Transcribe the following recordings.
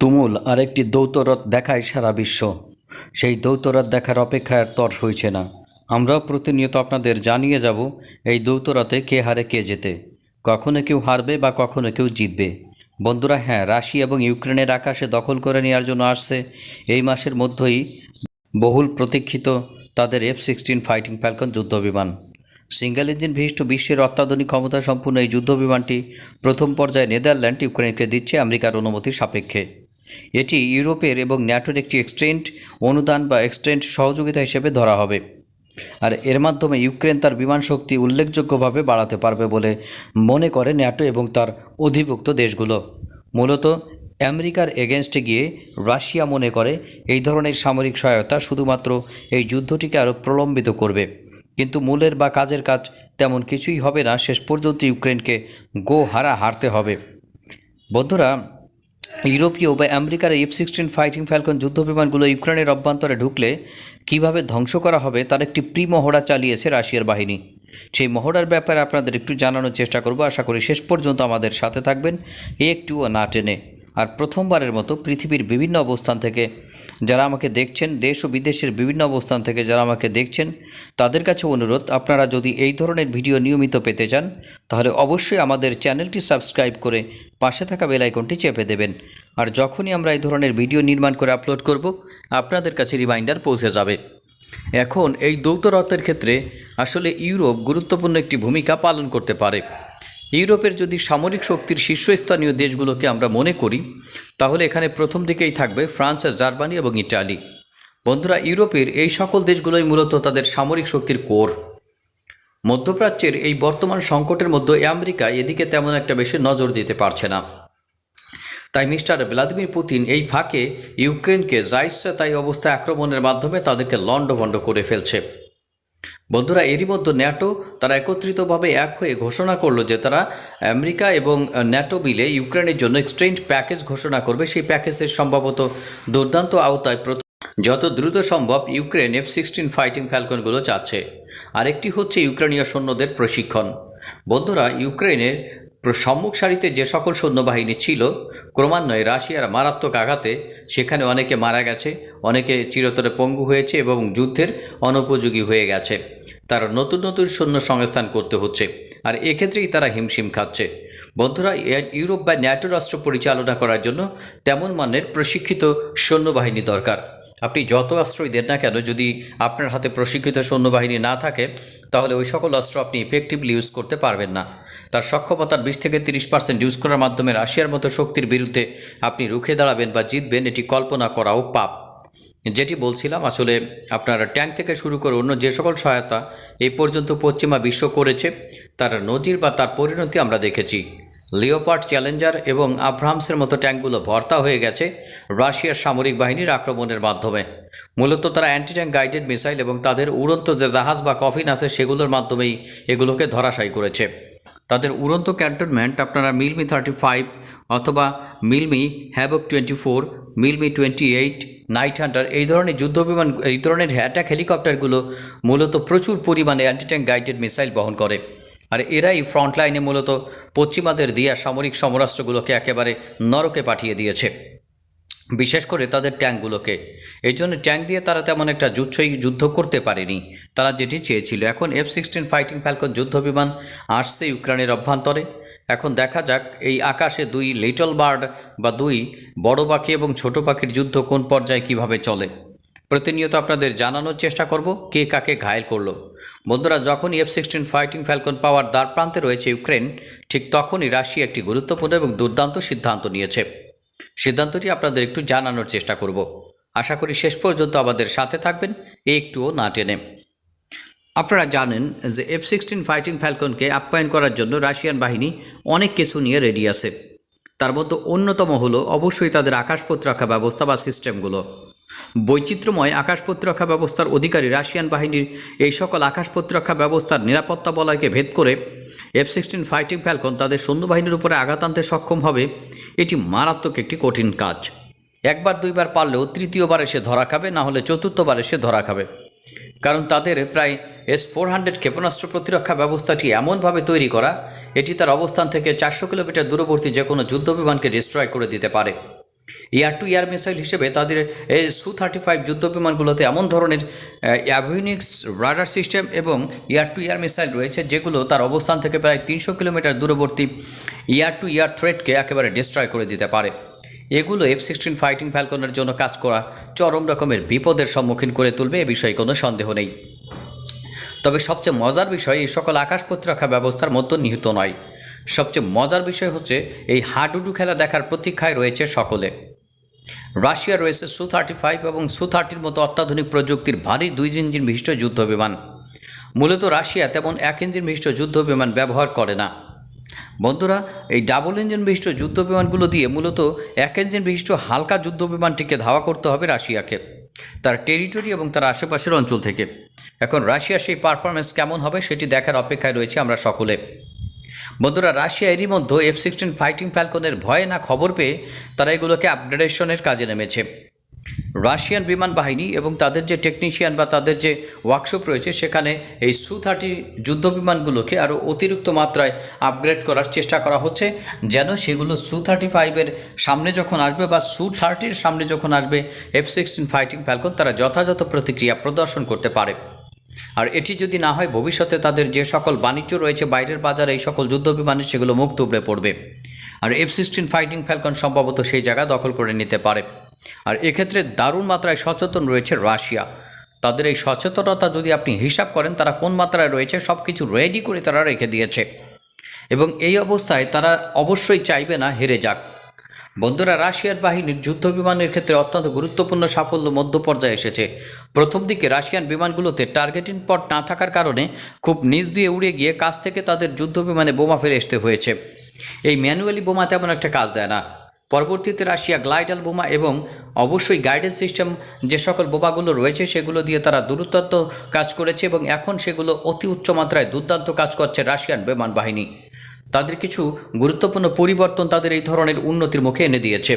তুমুল আরেকটি দৌতরথ দেখায় সারা বিশ্ব। সেই দৌতরথ দেখার অপেক্ষায় আর তর সইছে না। আমরাও প্রতিনিয়ত আপনাদের জানিয়ে যাব, এই দৌতরথে কে হারে কে যেতে কখনো কেউ হারবে বা কখনো কেউ জিতবে। বন্ধুরা হ্যাঁ রাশিয়া এবং ইউক্রেনের আকাশে দখল করে নেওয়ার জন্য আসছে। এই মাসের মধ্যেই বহুল প্রতীক্ষিত তাদের এফ সিক্সটিন ফাইটিং ফ্যালকন যুদ্ধবিমান। সিঙ্গেল ইঞ্জিন বিশিষ্ট বিশ্বের অত্যাধুনিক ক্ষমতা সম্পূর্ণ এই যুদ্ধবিমানটি প্রথম পর্যায়ে নেদারল্যান্ড ইউক্রেনকে দিচ্ছে আমেরিকার অনুমতি সাপেক্ষে। এটি ইউরোপের এবং ন্যাটোর একটি এক্সটেন্ট অনুদান বা এক্সটেন্ট সহযোগিতা হিসেবে ধরা হবে। আর এর মাধ্যমে ইউক্রেন তার বিমান শক্তি উল্লেখযোগ্যভাবে বাড়াতে পারবে বলে মনে করে ন্যাটো এবং তার অধিভুক্ত দেশগুলো। মূলত আমেরিকার এগেনস্টে গিয়ে রাশিয়া মনে করে এই ধরনের সামরিক সহায়তা শুধুমাত্র এই যুদ্ধটিকে আরও প্রলম্বিত করবে। কিন্তু মূলের বা কাজের কাজ তেমন কিছুই হবে না, শেষ পর্যন্ত ইউক্রেনকে গো হারা হারতে হবে। বন্ধুরা ইউরোপীয় বা আমেরিকার এফ সিক্সটিন ফাইটিং ফ্যালকন যুদ্ধ বিমানগুলো ইউক্রেনের অভ্যন্তরে ঢুকলে কীভাবে ধ্বংস করা হবে তার একটি প্রি মহড়া চালিয়েছে রাশিয়ার বাহিনী। সেই মহড়ার ব্যাপারে আপনাদের একটু জানানোর চেষ্টা করব। আশা করি শেষ পর্যন্ত আমাদের সাথে থাকবেন। একটুও না টেনে। আর প্রথমবারের মতো পৃথিবীর বিভিন্ন অবস্থান থেকে যারা আমাকে দেখছেন, দেশ ও বিদেশের বিভিন্ন অবস্থান থেকে যারা আমাকে দেখছেন, তাদের কাছে অনুরোধ, আপনারা যদি এই ধরনের ভিডিও নিয়মিত পেতে চান, তাহলে অবশ্যই আমাদের চ্যানেলটি সাবস্ক্রাইব করে পাশে থাকা বেল আইকনটি চেপে দেবেন। আর যখনই আমরা এই ধরনের ভিডিও নির্মাণ করে আপলোড করব, আপনাদের কাছে রিমাইন্ডার পৌঁছে যাবে। এখন এই দৌতরথের ক্ষেত্রে আসলে ইউরোপ গুরুত্বপূর্ণ একটি ভূমিকা পালন করতে পারে। ইউরোপের যদি সামরিক শক্তির শীর্ষস্থানীয় দেশগুলোকে আমরা মনে করি, তাহলে এখানে প্রথম দিকেই থাকবে ফ্রান্স আর জার্মানি এবং ইটালি। বন্ধুরা, ইউরোপের এই সকল দেশগুলোই মূলত তাদের সামরিক শক্তির কোর। মধ্যপ্রাচ্যের এই বর্তমান সংকটের মধ্যে আমেরিকা এদিকে তেমন একটা বেশি নজর দিতে পারছে না। তাই মিস্টার ভ্লাদিমির পুতিন এই ফাঁকে ইউক্রেনকে ইচ্ছা তাই অবস্থায় আক্রমণের মাধ্যমে তাদেরকে লণ্ডভণ্ড করে ফেলছে। বন্ধুরা, এরই মধ্যে ন্যাটো তারা একত্রিতভাবে এক হয়ে ঘোষণা করল যে তারা আমেরিকা এবং ন্যাটো মিলে ইউক্রেনের জন্য এক্সচেঞ্জ প্যাকেজ ঘোষণা করবে। সেই প্যাকেজের সম্ভবত দুর্দান্ত আওতায় যত দ্রুত সম্ভব ইউক্রেন এফ সিক্সটিন ফাইটিং ফ্যালকনগুলো চাচ্ছে। আরেকটি হচ্ছে ইউক্রেনীয় সৈন্যদের প্রশিক্ষণ। বন্ধুরা ইউক্রেনের সম্মুখ সারিতে যে সকল সৈন্যবাহিনী ছিল, ক্রমান্বয়ে রাশিয়ার মারাত্মক আঘাতে সেখানে অনেকে মারা গেছে, অনেকে চিরতরে পঙ্গু হয়েছে এবং যুদ্ধের অনুপযোগী হয়ে গেছে। তারা নতুন নতুন সৈন্য সংস্থান করতে হচ্ছে, আর এক্ষেত্রেই তারা হিমশিম খাচ্ছে। বন্ধুরা ইউরোপ বা ন্যাটো রাষ্ট্র পরিচালনা করার জন্য তেমন মানের প্রশিক্ষিত সৈন্যবাহিনী দরকার। আপনি যত অস্ত্রই দেন না কেন, যদি আপনার হাতে প্রশিক্ষিত সৈন্যবাহিনী না থাকে, তাহলে ওই সকল অস্ত্র আপনি ইফেক্টিভলি ইউজ করতে পারবেন না। তার সক্ষমতার বিশ থেকে তিরিশ পার্সেন্ট ইউজ করার মাধ্যমে রাশিয়ার মতো শক্তির বিরুদ্ধে আপনি রুখে দাঁড়াবেন বা জিতবেন, এটি কল্পনা করাও পাপ। যেটি বলছিলাম, আসলে আপনার ট্যাঙ্ক থেকে শুরু করে অন্য যে সকল সহায়তা এই পর্যন্ত পশ্চিমা বিশ্ব করেছে, তার নজির বা তার পরিণতি আমরা দেখেছি। লিওপার্ড চ্যালেঞ্জার এবং আব্রাহামসের মতো ট্যাঙ্কগুলো ভর্তা হয়ে গেছে রাশিয়ার সামরিক বাহিনীর আক্রমণের মাধ্যমে। মূলত তারা অ্যান্টি ট্যাঙ্ক গাইডেড মিসাইল এবং তাদের উড়ন্ত যে জাহাজ বা কফিন আছে সেগুলোর মাধ্যমেই এগুলোকে ধরাশায়ী করেছে। তাদের উড়ন্ত ক্যান্টনমেন্ট আপনারা মিলমি থার্টি ফাইভ অথবা Mil Mi havoc twenty four, Mil Mi twenty eight, night hunter এই ধরনের যুদ্ধবিমান এই ধরনের অ্যাটাক হেলিকপ্টারগুলো মূলত প্রচুর পরিমাণে অ্যান্টি ট্যাঙ্ক গাইডেড মিসাইল বহন করে। আর এরাই ফ্রন্ট লাইনে মূলত পশ্চিমাদের দিয়া সামরিক সমরাষ্ট্রগুলোকে একেবারে নরকে পাঠিয়ে দিয়েছে। বিশেষ করে তাদের ট্যাঙ্কগুলোকে। এই জন্য ট্যাঙ্ক দিয়ে তারা তেমন একটা যুদ্ধই যুদ্ধ করতে পারেনি। তারা যেটি চেয়েছিল, এখন এফ সিক্সটিন ফাইটিং ফ্যালকন যুদ্ধবিমান আসছে ইউক্রেনের অভ্যন্তরে। এখন দেখা যাক এই আকাশে দুই লিটল বার্ড বা দুই বড় পাখি এবং ছোট পাখির যুদ্ধ কোন পর্যায়ে কীভাবে চলে। প্রতিনিয়ত আপনাদের জানানোর চেষ্টা করব, কে কাকে ঘায়েল করল। বন্ধুরা, যখনই এফ সিক্সটিন ফাইটিং ফ্যালকন পাওয়ার দ্বার প্রান্তে রয়েছে ইউক্রেন, ঠিক তখনই রাশিয়া একটি গুরুত্বপূর্ণ এবং দুর্দান্ত সিদ্ধান্ত নিয়েছে। সিদ্ধান্তটি আপনাদের একটু জানানোর চেষ্টা করব। আশা করি শেষ পর্যন্ত আমাদের সাথে থাকবেন একটুও না টেনে। আপনারা জানেন যে এফ সিক্সটিন ফাইটিং ফ্যালকনকে আপ্যায়ন করার জন্য রাশিয়ান বাহিনী অনেক কিছু নিয়ে রেডি আছে। তার মধ্যে অন্যতম হলো অবশ্যই তাদের আকাশ প্রতিরক্ষা ব্যবস্থা বা সিস্টেমগুলো বৈচিত্র্যময় আকাশ প্রতিরক্ষা ব্যবস্থার অধিকারী রাশিয়ান বাহিনীর এই সকল আকাশ প্রতিরক্ষা ব্যবস্থার নিরাপত্তা বলয়কে ভেদ করে এফ সিক্সটিন ফাইটিং ফ্যালকন তাদের সৈন্যবাহিনীর উপরে আঘাত আনতে সক্ষম হবে, এটি মারাত্মক একটি কঠিন কাজ। একবার দুইবার পারলেও তৃতীয়বার এসে ধরা খাবে, না হলে চতুর্থবার এসে ধরা খাবে। কারণ তাদের প্রায় এস ফোর হান্ড্রেড ক্ষেপণাস্ত্র প্রতিরক্ষা ব্যবস্থাটি এমনভাবে তৈরি করা, এটি তার অবস্থান থেকে চারশো কিলোমিটার দূরবর্তী যে কোনো যুদ্ধবিমানকে ডিস্ট্রয় করে দিতে পারে। এয়ার টু এয়ার মিসাইল হিসেবে তাদের এই সু থার্টি ফাইভ যুদ্ধ বিমানগুলোতে এমন ধরনের অ্যাভিনিক্স রাডার সিস্টেম এবং এয়ার টু এয়ার মিসাইল রয়েছে যেগুলো তার অবস্থান থেকে প্রায় তিনশো কিলোমিটার দূরবর্তী এয়ার টু এয়ার থ্রেটকে একেবারে ডিস্ট্রয় করে দিতে পারে। এগুলো এফ সিক্সটিন ফাইটিং ফ্যালকনের জন্য কাজ করা চরম রকমের বিপদের সম্মুখীন করে তুলবে এ বিষয়ে কোনো সন্দেহ নেই। তবে সবচেয়ে মজার বিষয়, এই সকল আকাশ প্রতিরক্ষা ব্যবস্থার মধ্যে নিহিত নয়। সবচেয়ে মজার বিষয় হচ্ছে এই হাডুডু খেলা দেখার প্রতীক্ষায় রয়েছে সকলে। রাশিয়া রয়েছে সু থার্টি ফাইভ এবং সু থার্টির মতো অত্যাধুনিক প্রযুক্তির ভারী দুই ইঞ্জিন বিশিষ্ট যুদ্ধ বিমান মূলত রাশিয়া তেমন এক ইঞ্জিন বিশিষ্ট যুদ্ধ বিমান ব্যবহার করে না। বন্ধুরা, এই ডাবল ইঞ্জিন বিশিষ্ট যুদ্ধ বিমানগুলো দিয়ে মূলত এক ইঞ্জিন বিশিষ্ট হালকা যুদ্ধ বিমানটিকে ধাওয়া করতে হবে রাশিয়াকে, তার টেরিটরি এবং তার আশেপাশের অঞ্চল থেকে। এখন রাশিয়ার সেই পারফরমেন্স কেমন হবে সেটি দেখার অপেক্ষায় রয়েছে আমরা সকলে। বন্ধুরা, রাশিয়া এরই মধ্যে এফ সিক্সটিন ফাইটিং ফ্যালকনের ভয়ে না খবর পেয়ে তারা এগুলোকে আপগ্রেডেশনের কাজে নেমেছে। রাশিয়ান বিমান বাহিনী এবং তাদের যে টেকনিশিয়ান বা তাদের যে ওয়ার্কশপ রয়েছে, সেখানে এই সু থার্টি যুদ্ধ বিমানগুলোকে আরও অতিরিক্ত মাত্রায় আপগ্রেড করার চেষ্টা করা হচ্ছে, যেন সেগুলো সু থার্টি ফাইভের সামনে যখন আসবে বা সু থার্টির সামনে যখন আসবে এফ সিক্সটিন ফাইটিং ফ্যালকন তারা যথাযথ প্রতিক্রিয়া প্রদর্শন করতে পারে। আর এটি যদি না হয়, ভবিষ্যতে তাদের যে সকল বাণিজ্য রয়েছে, বাইরের বাজারে এই সকল যুদ্ধ বিমানে সেগুলো মুখ তুবড়ে পড়বে। আর এফ সিক্সটিন ফাইটিং ফ্যালকন সম্ভবত সেই জায়গা দখল করে নিতে পারে। আর এক্ষেত্রে দারুণ মাত্রায় সচেতন রয়েছে রাশিয়া। তাদের এই সচেতনতা যদি আপনি হিসাব করেন, তারা কোন মাত্রায় রয়েছে সব কিছু রেডি করে তারা রেখে দিয়েছে। এবং এই অবস্থায় তারা অবশ্যই চাইবে না হেরে যাক। বন্ধুরা, রাশিয়ার বাহিনীর যুদ্ধ বিমানের ক্ষেত্রে অত্যন্ত গুরুত্বপূর্ণ সাফল্য মধ্য পর্যায়ে এসেছে। প্রথম দিকে রাশিয়ান বিমানগুলোতে টার্গেটিং পট না থাকার কারণে খুব নিচ দিয়ে উড়ে গিয়ে কাছ থেকে তাদের যুদ্ধ বিমানে বোমা ফেলে আসতে হয়েছে। এই ম্যানুয়ালি বোমা তেমন একটা কাজ দেয় না। পরবর্তীতে রাশিয়া গ্লাইডাল বোমা এবং অবশ্যই গাইডেন্স সিস্টেম যে সকল বোমাগুলো রয়েছে, সেগুলো দিয়ে তারা দূরত্ব কাজ করেছে এবং এখন সেগুলো অতি উচ্চ মাত্রায় দুর্দান্ত কাজ করছে রাশিয়ান বিমান বাহিনী। তাদের কিছু গুরুত্বপূর্ণ পরিবর্তন তাদের এই ধরনের উন্নতির মুখে এনে দিয়েছে।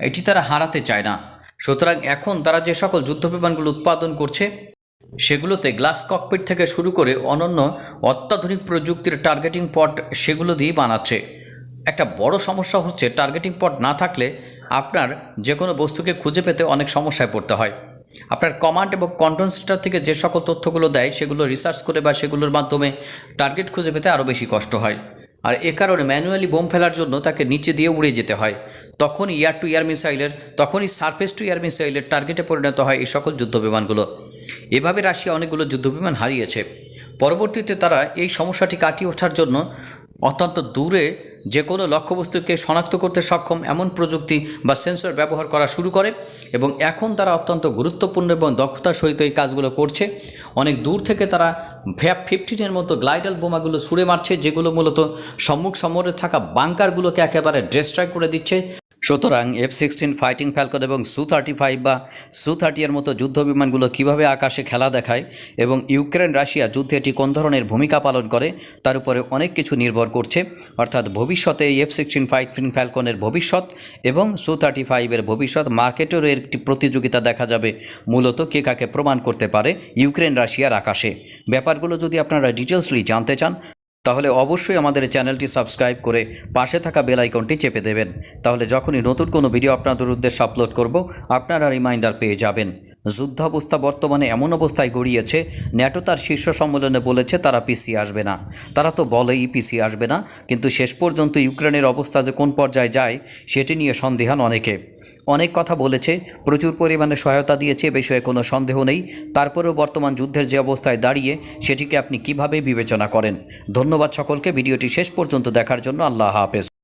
এটি তারা হারাতে চায় না। সুতরাং এখন তারা যে সকল যুদ্ধ বিমানগুলো উৎপাদন করছে, সেগুলোতে গ্লাস ককপিট থেকে শুরু করে অনন্য অত্যাধুনিক প্রযুক্তির টার্গেটিং পট সেগুলো দিয়েই বানাচ্ছে। একটা বড় সমস্যা হচ্ছে টার্গেটিং পট না থাকলে আপনার যে কোনো বস্তুকে খুঁজে পেতে অনেক সমস্যায় পড়তে হয়। আপনার কমান্ড এবং কন্ট্রোল সেন্টার থেকে যে সকল তথ্যগুলো দেয়, সেগুলো রিসার্চ করে বা সেগুলোর মাধ্যমে টার্গেট খুঁজে পেতে আরও বেশি কষ্ট হয়। আর এ কারণে ম্যানুয়ালি বোম ফেলার জন্য তাকে নিচে দিয়ে উড়ে যেতে হয়। তখন ইয়ার টু ইয়ার মিসাইলের, তখনই সারফেস টু ইয়ার মিসাইলের টার্গেটে পরিণত হয় এই সকল যুদ্ধ বিমানগুলো। এভাবে রাশিয়া অনেকগুলো যুদ্ধ বিমান হারিয়েছে। পরবর্তীতে তারা এই সমস্যাটি কাটিয়ে ওঠার জন্য অত্যন্ত দূরে যে কোনো লক্ষ্যবস্তুকে শনাক্ত করতে সক্ষম এমন প্রযুক্তি বা সেন্সর ব্যবহার করা শুরু করে এবং এখন তারা অত্যন্ত গুরুত্বপূর্ণ এবং দক্ষতার সহিত এই কাজগুলো করছে। অনেক দূর থেকে তারা ভ্যাপ ফিফটিনের মতো গ্লাইডাল বোমাগুলো ছুঁড়ে মারছে, যেগুলো মূলত সম্মুখ সমরে থাকা বাংকারগুলোকে একেবারে ডেস্ট্রয় করে দিচ্ছে। সুতরাং এফ সিক্সটিন ফাইটিং ফ্যালকন এবং সু থার্টি ফাইভ বা সু থার্টি এর মতো যুদ্ধ বিমানগুলো কীভাবে আকাশে খেলা দেখায় এবং ইউক্রেন রাশিয়া যুদ্ধে এটি কোন ধরনের ভূমিকা পালন করে তার উপরে অনেক কিছু নির্ভর করছে। অর্থাৎ ভবিষ্যতে এই এফ সিক্সটিন ফাইটিং ফ্যালকনের ভবিষ্যৎ এবং সু থার্টি ফাইভের ভবিষ্যৎ মার্কেটেরও একটি প্রতিযোগিতা দেখা যাবে। মূলত কে কাকে প্রমাণ করতে পারে ইউক্রেন রাশিয়ার আকাশে। ব্যাপারগুলো যদি আপনারা ডিটেলসলি জানতে চান তাহলে অবশ্যই আমাদের চ্যানেলটি সাবস্ক্রাইব করে পাশে থাকা বেল আইকনটি চেপে দেবেন। তাহলে যখনই নতুন কোনো ভিডিও আপনাদের উদ্দেশ্যে আপলোড করব, আপনারা রিমাইন্ডার পেয়ে যাবেন। যুদ্ধাবস্থা বর্তমানে এমন অবস্থায় গড়িয়েছে, ন্যাটো তার শীর্ষ সম্মেলনে বলেছে তারা পিছিয়ে আসবে না। তারা তো বলেই পিছিয়ে আসবে না, কিন্তু শেষ পর্যন্ত ইউক্রেনের অবস্থা যে কোন পর্যায়ে যায়, সেটি নিয়ে সন্দেহান অনেকে। অনেক কথা বলেছে, প্রচুর পরিমাণে সহায়তা দিয়েছে, এ বিষয়ে কোনো সন্দেহ নেই। তারপরেও বর্তমান যুদ্ধের যে অবস্থায় দাঁড়িয়ে, সেটিকে আপনি কীভাবে বিবেচনা করেন? ধন্যবাদ সকলকে, ভিডিওটি শেষ পর্যন্ত দেখার জন্য আল্লাহ হাফেজ।